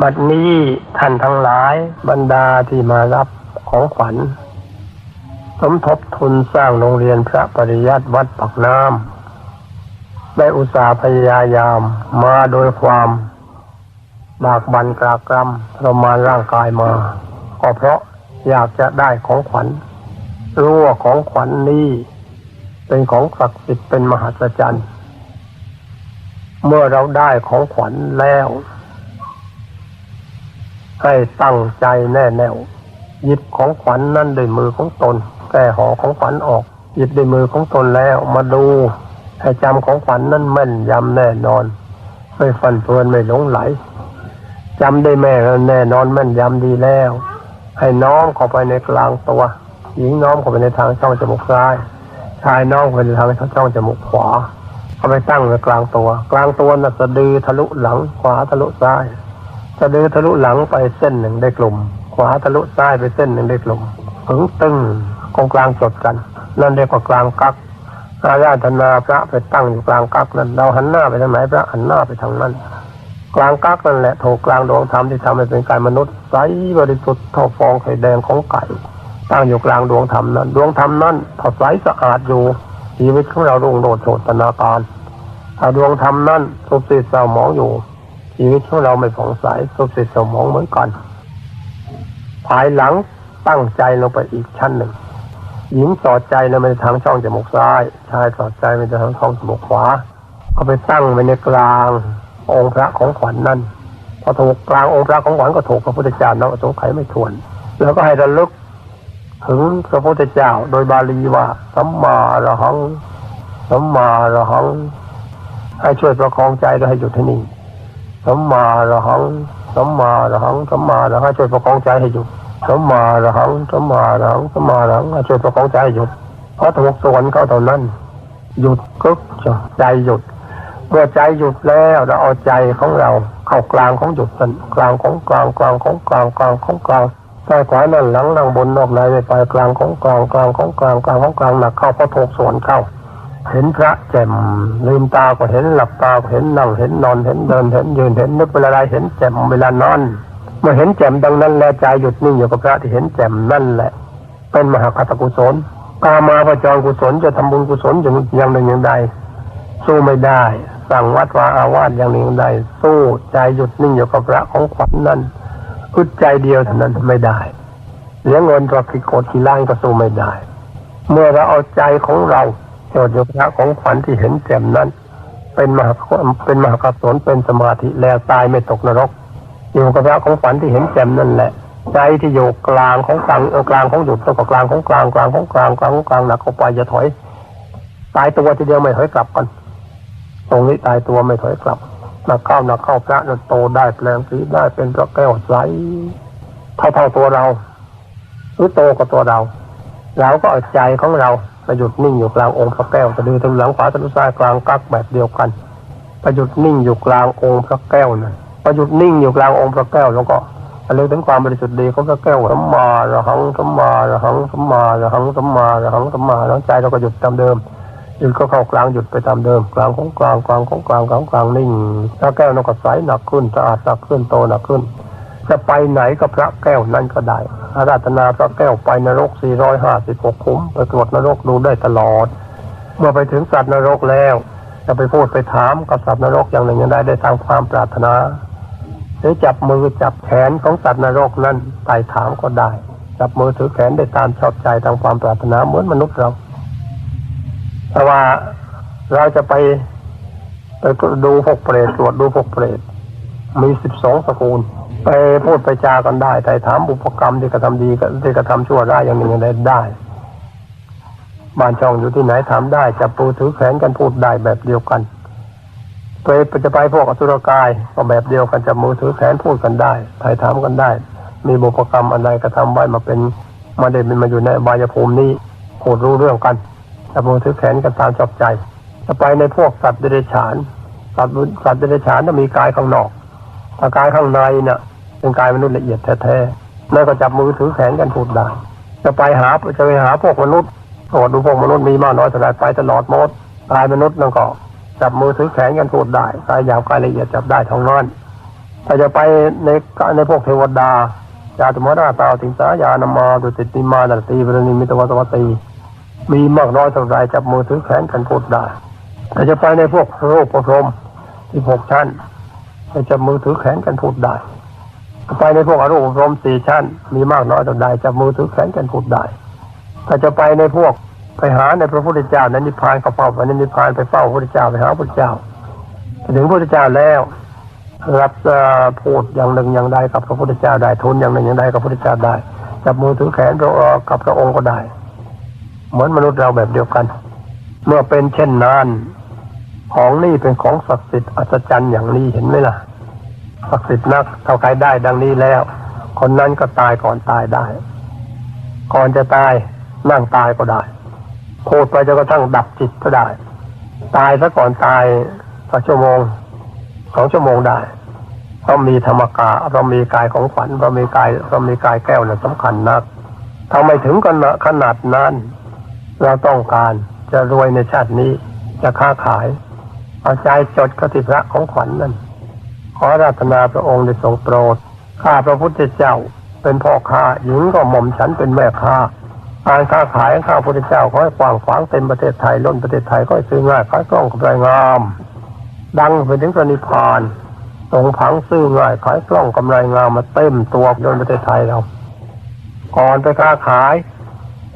บัดนี้ท่านทั้งหลายบรรดาที่มารับของขวัญ สมทบทุนสร้างโรงเรียนพระปริยัติวัดปักน้ำได้อุตสาห์พยายามมาโดยความบากบันกรากรำทรมานร่างกายมาก็เพราะอยากจะได้ของขวัญรู้ว่าของขวัญนี้เป็นของศักดิ์สิทธิ์เป็นมหัศจรรย์ เมื่อเราได้ของขวัญแล้ว ให้ตั้งใจแน่แน่วหยิบของขวัญนั่นด้วยมือของตนแก้ห่อของขวัญออก หยิบด้วยมือของตนแล้วมาดูให้จำของขวัญนั่นแม่นยำแน่นอน ไม่ฟันเฟือนไม่หลงไหลจำได้แม่แน่นอนแม่นยำดีแล้ว ให้น้อมเข้าไปในกลางตัวหญิงน้อมเข้าไปในทางช่องจมูกซ้าย ชายน้อมเข้าไปในทางช่องจมูกขวาเอาไปตั้งในกลางตัว กลางตัวน่ะสะดือทะลุหลังขวาทะลุซ้าย สะดือทะลุหลังไปเส้นหนึ่งได้กลุ่ม ขวาทะลุซ้ายไปเส้นหนึ่งได้กลุ่มถึงตึงกองกลางจดกัน นั่นเรียกว่ากลางกักอาราธนาพระไปตั้งอยู่กลางกักนั้น เราหันหน้าไปทางไหนพระหันหน้าไปทางนั้น กลางกักนั่นแหละถูกกลางดวงธรรมที่ทำให้เป็นกายมนุษย์ใสบริสุทธิ์เท่าฟองไข่แดงของไก่ตั้งอยู่กลางดวงธรรมนั้น ดวงธรรมนั้นเท่าใสสะอาดอยู่ชีวิตของเรารุ่งโรจน์โชตนาการถ้าดวงธรรมนั้นสุบสิทธิ์เศร้าหมองอยู่ ชีวิตของเราไม่ผ่องใสสุบสิทธิ์เศร้าหมองเหมือนกันภายหลังตั้งใจลงไปอีกชั้นหนึ่ง หญิงสอดใจในไปทางช่องจมูกซ้าย ชายสอดใจไปทางช่องจมูกขวาเอาไปตั้งไว้ในกลางองค์พระของขวัญนนั่น พอถูกกลางองค์พระของขวัญก็ถูกพระพุทธเจ้าเราสงไขไม่ทวน แล้วก็ให้ระลึกถึงพระพุทธเจ้าโดยบาลีว่าสัมมาระหังสัมมาระหังให้ช่วยประคองใจและให้หยุดให้นิ่ สัมมาระหังสัมมาระหังสัมมาระหังช่วยประคองใจให้หยุดสัมมาระหังสัมมาระหังสัมมาระหังให้ช่วยประคองใจให้หยุดเพราะถูกสวนเขาเท่านั้น หยุดกึกจะใจหยุดเมื่อใจหยุดแล้วเราเอาใจของเรา เข้ากลางของหยุดกันกลางของกลางกลางของกลางกลางของกลางซ้ายขวานั่นหลังนั่งบนนอกในไปกลางของกลางกลางของกลางกลางของกลางหนักเข้าเพอถูกสวนเข้า เห็นพระแจ่มลืมตาก็เห็นหลับตาเห็นนั่งเห็นนอนเห็นเดินเห็นยืนเห็นนึกเวลาใดเห็นแจ่มเวลานอน เมื่อเห็นแจ่มดังนั้นแล้วใจหยุดนิ่งอยู่กับพระที่เห็นแจ่มนั่นแหละ เป็นมหาคตกุศลกามาประจรกุศลจะทำบุญกุศลอย่างอย่างหนึ่งอย่างใดสู้ไม่ได้ สั่งวัดวาอาวาสอย่างหนึ่งอย่างใดสู้ใจหยุดนิ่งอยู่กับพระของขวัญนั้นอึดใจเดียวเท่านั้นไม่ได้เหลือเงินตัวกิโกดกีล้านก็สู้ไม่ได้ เมื่อเราเอาใจของเรา โจทย์ยกพระของขวัญที่เห็นแจ่มนั้น เป็นมหาเป็นมหากุศลเป็นสมาธิแล้วตายไม่ตกนรกอยู่กับพระของขวัญที่เห็นแจ่มนั่นแหละใจที่อยู่กลางของกลางกลางของหยุดต้องกับกลางของกลางกลางของกลางกลางของกลางหนักเข้าไปอย่าถอย ตายตัวทีเดียวไม่ถอยกลับกันตรงนี้ตายตัวไม่ถอยกลับหนักเข้าหนักเข้าพระนั้นโตได้แปลงสีได้เป็นพระแก้วใสเท่าเท่าตัวเราหรือโตกว่าตัวเราเราก็เอาใจของเรา ไปหยุดนิ่งอยู่กลางองค์พระแก้วจะดูทะลุหลังขวาทะลุซ้ายกลางกักแบบเดียวกันไปหยุดนิ่งอยู่กลางองค์พระแก้วนะไปหยุดนิ่งอยู่กลางองค์พระแก้วแล้วก็ระลึกถึงความบริสุทธิ์ดีของพระแก้วสัมมาระหังสัมมาระหังสัมมาระหังสัมมาระหังสัมมาแล้วใจเราก็หยุดตามเดิมหยุดก็เข้ากลางหยุดไปตามเดิมกลางของกลางกลางของกลางกลางของกลางนิ่งพระแก้วเราก็ใสหนักขึ้นสะอาดหนักขึ้นโตหนักขึ้น จะไปไหนก็พระแก้วนั้นก็ได้อาราธนาพระแก้วไปนรก 456ขุมไปตรวจนรกดูได้ตลอด เมื่อไปถึงสัตว์นรกแล้วจะไปพูดไปถามกับสัตว์นรกอย่างหนึ่งอย่างใดได้ตามความปรารถนา หรือจับมือจับแขนของสัตว์นรกนั้นไต่ถามก็ได้ จับมือถือแขนได้ตามชอบใจตามความปรารถนาเหมือนมนุษย์เรา แต่ว่าเราจะไปไปดูพวกเปรตตรวจดูพวกเปรต มีสิบสองสกุลไปพูดไปจากันได้แต่ถามบุพกรรมที่กระทำดีกับที่กระทำชั่วได้อย่างหนึ่งอย่างใดได้บ้านช่องอยู่ที่ไหนถามได้จับปูถือแขนกันพูดได้แบบเดียวกันไปจะไปพวกอสุรกายก็แบบเดียวกันจับมือถือแขนพูดกันได้ถ่ายถามกันได้ มีบุพกรรมอะไรกระทำไว้มาเป็นมาได้เป็นมาอยู่ในบายภูมินี้พูดรู้เรื่องกันจับมือถือแขนกันตามชอบใจจะไปในพวกสัตว์เดรัจฉานสัตว์สัตว์เดรัจฉานต้องมีกายข้างนอก ถ้ากายข้างในน่ะเป็นกายมนุษย์ละเอียดแท้ๆแล้วก็จับมือถือแขนกันพูดได้จะไปหาจะไปหาพวกมนุษย์ตรวจดูพวกมนุษย์มีมากน้อยเท่าไรไปตลอดหมดกายมนุษย์นั่นก็จับมือถือแขนกันพูดได้กายหยาบกายละเอียดจับได้ท้องนั้นถ้าจะไปในในพวกเทวดาจาตุมราตาติงสายานามาดุติติมาดัตตีบรณิมิตวตวตีมีมากน้อยเท่าไรจับมือถือแขนกันพูดได้ถ้าจะไปในพวกโรคประพรมที่หกชั้น จะจับมือถือแขนกันพูดได้ ไปในพวกอรูปพรมสี่ชั้น มีมากน้อยเท่าใดจับมือถือแขนกันพูดได้ถ้าจะไปในพวกไปหาในพระพุทธเจ้านั้นนิพพานก็เฝ้าไปในนิพพานไปเฝ้าพระพุทธเจ้าไปหาพระพุทธเจ้าถึงพระพุทธเจ้าแล้วรับพูดอย่างหนึ่งอย่างใดกับพระพุทธเจ้าได้ทุนอย่างหนึ่งอย่างใดกับพระพุทธเจ้าได้จับมือถือแขนพระกับพระองค์ก็ได้ เหมือนมนุษย์เราแบบเดียวกัน เมื่อเป็นเช่นนั้น ของนี่เป็นของศักดิ์สิทธิ์อัศจรรย์อย่างนี้เห็นไหมล่ะศักดิ์สิทธิ์นักเท่าใครได้ดังนี้แล้ว คนนั้นก็ตายก่อนตายได้ ก่อนจะตายนั่งตายก็ได้พูดไปจนกระทั่งดับจิตก็ได้ ตายซะก่อนตายสักชั่วโมงสองชั่วโมงได้เพราะมีธรรมกาเรามีกายของขวัญเรามีกายเรามีกายแก้วน่ะสำคัญนักทำไมถึงกันขนาดนั้น เราต้องการจะรวยในชาตินี้จะค้าขาย เอาใจจดกติพระของขวัญนนั่นขอราธนาพระองค์ได้ทรงโปรด ข้าพระพุทธเจ้าเป็นพ่อค้าหญิงก็หม่อมฉันเป็นแม่ค้าการค้าขายข้าพระพุทธเจ้าขอให้กว้างขวางเต็มประเทศไทยล้นประเทศไทยก็ให้ซื้อง่ายขายกล้องกำไรงาม ดังไปถึงพระนิพานตรงผังซื้อง่ายขายกล้องกำไรงามมาเต็มตัวล้นประเทศไทยเราก่อนไปค้าขาย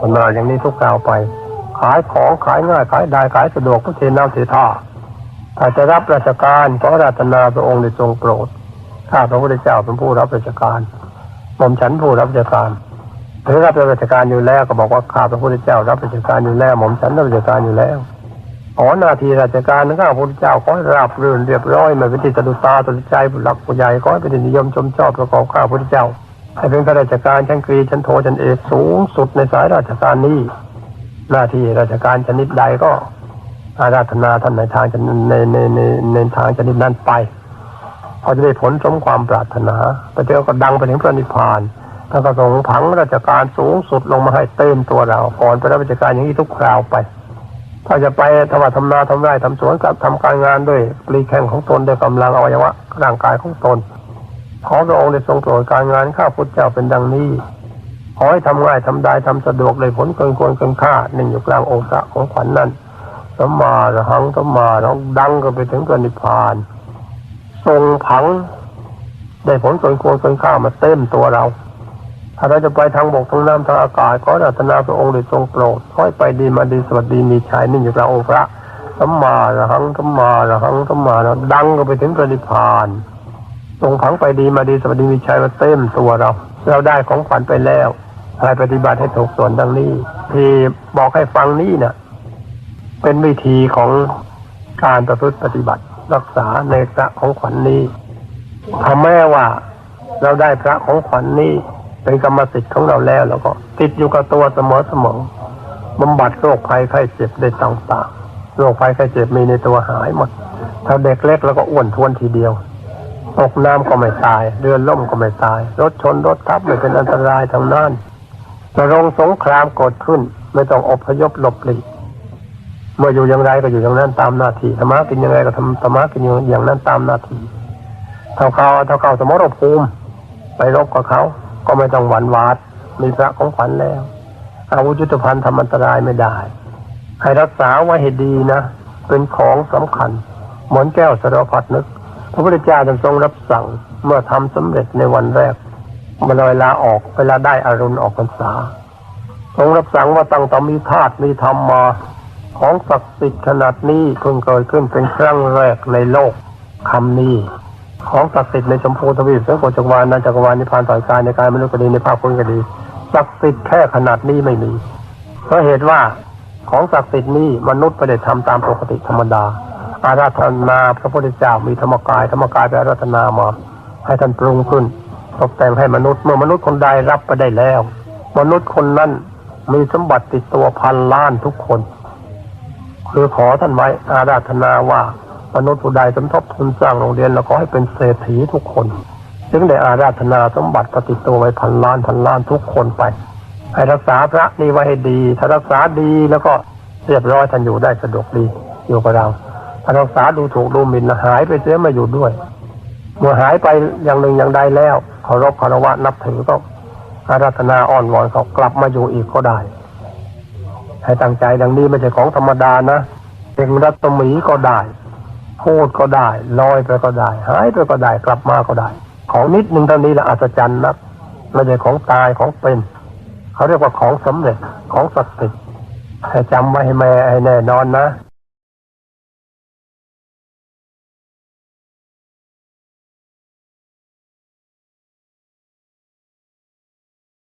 ปัญหาอย่างนี้ทุกกล่าวไป ขายของขายง่ายขายได้ขายสะดวกก็เทน้ำเทท่า ถ้าจจะรับราชการขอราะราตนาพระองค์ได้ทรงโปรด ข้าพระพุทธเจ้าเป็นผู้รับราชการหม่อมฉันผู้รับราชการหรือรับราชการอยู่แล้วก็บอกว่าข้าพระพุทธเจ้า รับราชการอยู่แล้วหม่อมฉันรับราชการอยู่แล้วขอหน้าที่ราชการข้าพระพุทธเจ้าขอราบรื่นเรียบร้อยม่เป็นที่สะดุตาสะดุใจผู้หลักผู้ใหญ่ขอให้เป็นที่นิยมชมชอบประกอบข้าพระพุทธเจ้าให้เป็นข้าราชการชั้นกรีชั้นโทชั้นเอกสูงสุดในสายราชการนี้หน้าที่ราชการชนิดใดก็ อาราธนาท่านในทางจะในในในในทางชนิดนั้นไป พอจะได้ผลสมความปรารถนาไปเจอก็ดังไปถึงพระนิพพานท่านก็ส่งผังราชการสูงสุดลงมาให้เต็มตัวเราก่อนไปรับราชการอย่างนี้ทุกคราวไป ถ้าจะไปทำว่าทำนาทำไร่ทำสวนกับทำการงานด้วยปลีแข่งของตนด้วยกำลังอวัยวะร่างกายของตนขอพระองค์ได้ทรงโปรดการงานข้าพุทธเจ้าเป็นดังนี้ขอให้ทำง่ายทำได้ทำสะดวกเลยผลเกินควรเกินค่าหนึ่งอยู่กลางองค์พระของขวัญนนั้น สมมาระหังสมมาเราดังก็ไปถึงพระนิพพานทรงผัง ได้ผลเกินควรเกินค่ามาเต็มตัวเรา ถ้าเราจะไปทางบกทางน้ำทางอากาศขอรัตนาพระองค์ได้ทรงโปรดขอให้ไปดีมาดีสวัสดีมีชัยนิ่งอยู่กลางองค์พระสมมาระหังสมมาระหังสมมาเราดังก็ไปถึงพระนิพพานทรงผังไปดีมาดีสวัสดีมีชัยมาเต็มตัวเรา เราได้ของขวัญไปแล้วให้ปฏิบัติให้ถูกส่วนดังนี้ ที่บอกให้ฟังนี้เนี่ย เป็นวิธีของการประพฤติปฏิบัติรักษาในพระของขวัญนนี้ถ้าแม้ว่าเราได้พระของขวัญนนี้เป็นกรรมสิทธิ์ของเราแล้ว แล้วก็ติดอยู่กับตัวเสมอเสมอบำบัดโรคภัยไข้เจ็บได้ต่างๆโรคภัยไข้เจ็บมีในตัวหายหมด ถ้าเด็กเล็กแล้วก็อ้วนท้วนทีเดียวตกน้ำก็ไม่ตาย เรือล่มก็ไม่ตาย รถชนรถทับไม่เป็นอันตรายทางนั้นจะรงสงครามกดขึ้น ไม่ต้องอพยพหลบหลีก เมื่ออยู่อย่างไรก็อยู่อย่างนั้นตามหน้าที่ธรรมะกินยังไงก็ทำธรรมะกินอย่างนั้นตามหน้าที่เท่าเขาเท่าเขาสมรภูมิไปรบกับเขา ก็ไม่ต้องหวั่นหวาดมีพระของขวัญแล้ว อาวุธยุทธภัณฑ์ทำอันตรายไม่ได้ให้รักษาไว้ให้ดีนะ เป็นของสำคัญ เหมือนแก้วสารพัดนึก พระพุทธเจ้าทรงรับสั่งเมื่อทำสำเร็จในวันแรกมาลอยลาออกเวลาได้อารุณออกพรรษาทรงรับสั่งว่าตั้งแต่มีธาตุมีธรรมมา ของศักดิ์สิทธิ์ขนาดนี้เพิ่งเกิดขึ้นเป็นครั้งแรกในโลกคำนี้ ของศักดิ์สิทธิ์ในชมพูทวีปสังโฆจักรวาลนาจักรวาลนิพพานต่อยกายในกายมนุษย์ก็ดีในภาพพุทธก็ดีศักดิ์สิทธิ์แค่ขนาดนี้ไม่มีเพราะเหตุว่าของศักดิ์สิทธิ์นี้มนุษย์ไม่ได้ทำตามปกติธรรมดา อาราธนาพระพุทธเจ้ามีธรรมกายธรรมกายไปอาราธนามา ให้ท่านปรุงขึ้นตกแต่งให้มนุษย์เมื่อมนุษย์คนใดรับไปได้แล้ว มนุษย์คนนั้นมีสมบัติติดตัวพันล้านทุกคน คือขอท่านไว้อาราธนาว่ามนุษย์ผู้ใดสมทบทุนสร้างโรงเรียนแล้วขอให้เป็นเศรษฐีทุกคน จึงได้อาราธนาสมบัติติตัวไว้พันล้านพันล้านทุกคนไป ให้รักษาพระนี่ไว้ให้ดี ถ้ารักษาดีแล้วก็เรียบร้อยท่านอยู่ได้สะดวกดีอยู่กับเราถ้ารักษาดูถูกดูหมิ่นหายไปเสียมาอยู่ด้วย เมื่อหายไปอย่างหนึ่งอย่างใดแล้วเคารพคารวะนับถือก็อารัธนาอ้อนวอนเขากลับมาอยู่อีกก็ได้ ให้ตั้งใจดังนี้ไม่ใช่ของธรรมดานะเป็นรัตมีก็ได้พูดก็ได้ลอยไปก็ได้หายไปก็ได้กลับมาก็ได้ ของนิดหนึ่งเท่านี้ละอัศจรรย์นะไม่ใช่ของตายของเป็น เขาเรียกว่าของสำเร็จของศักดิ์สิทธิ์ให้จำไว้ให้แม่ให้แน่นอนนะ